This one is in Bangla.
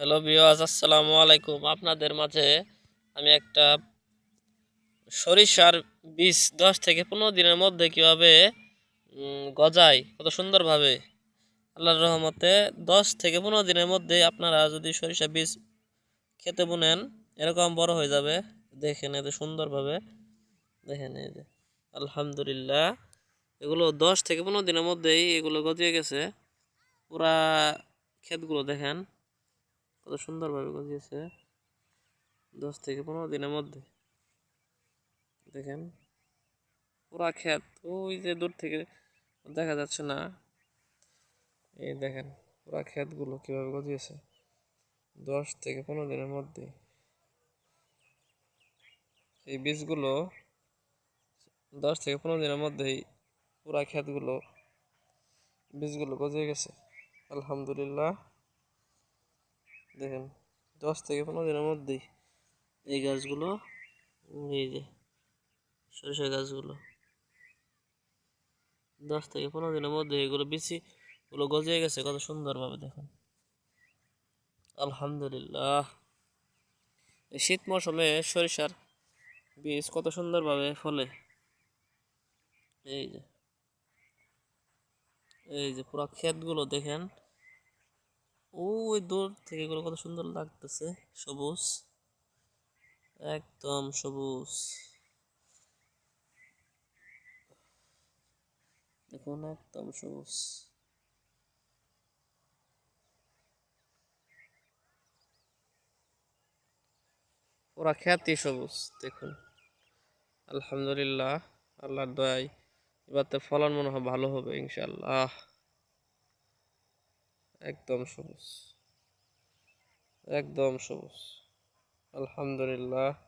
হ্যালো বিওয়াজ আসসালামু আলাইকুম। আপনাদের মাঝে আমি একটা সরিষার বীজ দশ থেকে পনেরো দিনের মধ্যে কীভাবে গজায় কত সুন্দরভাবে, আল্লাহর রহমতে দশ থেকে পনেরো দিনের মধ্যে আপনারা যদি সরিষা বীজ খেতে বুনেন, এরকম বড় হয়ে যাবে। দেখেন এত সুন্দরভাবে, দেখেন এই যে, আলহামদুলিল্লাহ, এগুলো দশ থেকে পনেরো দিনের মধ্যেই এগুলো গজিয়ে গেছে। পুরা ক্ষেতগুলো দেখেন কত সুন্দরভাবে গজিয়েছে। দশ থেকে পনেরো দিনের মধ্যে। দেখেন, পুরা ক্ষেত, ওই যে দূর থেকে দেখা যাচ্ছে না। এই দেখেন, পুরা ক্ষেতগুলো কীভাবে গজিয়েছে। দশ থেকে পনেরো দিনের মধ্যে। এই বীজগুলো দশ থেকে পনেরো দিনের মধ্যেই পুরা ক্ষেতগুলো, বীজগুলো গজিয়ে গেছে। আলহামদুলিল্লাহ। দেখেন, দশ থেকে পনেরো দিনের মধ্যেই এই গাছগুলো এই যে সরিষা গাছগুলো, দশ থেকে পনেরো দিনের মধ্যে এগুলো বেশি গুলো গজিয়ে গেছে, কত সুন্দরভাবে দেখুন। আলহামদুলিল্লাহ। এই শীত মৌসুমে সরিষার বীজ কত সুন্দরভাবে ফলে। এই যে এই যে পুরো ক্ষেতগুলো দেখেন ওই দূর থেকে এগুলো কত সুন্দর লাগতেছে। সবুজ। একদম সবুজ। দেখুন, একদম সবুজ। পুরা খ্যাতি সবুজ, দেখুন। আলহামদুলিল্লাহ, আল্লাহর দয়ায় এবার তো ফলন মনে হয় ভালো হবে ইনশাল্লাহ একদম সবুজ। একদম সবুজ। আলহামদুলিল্লাহ।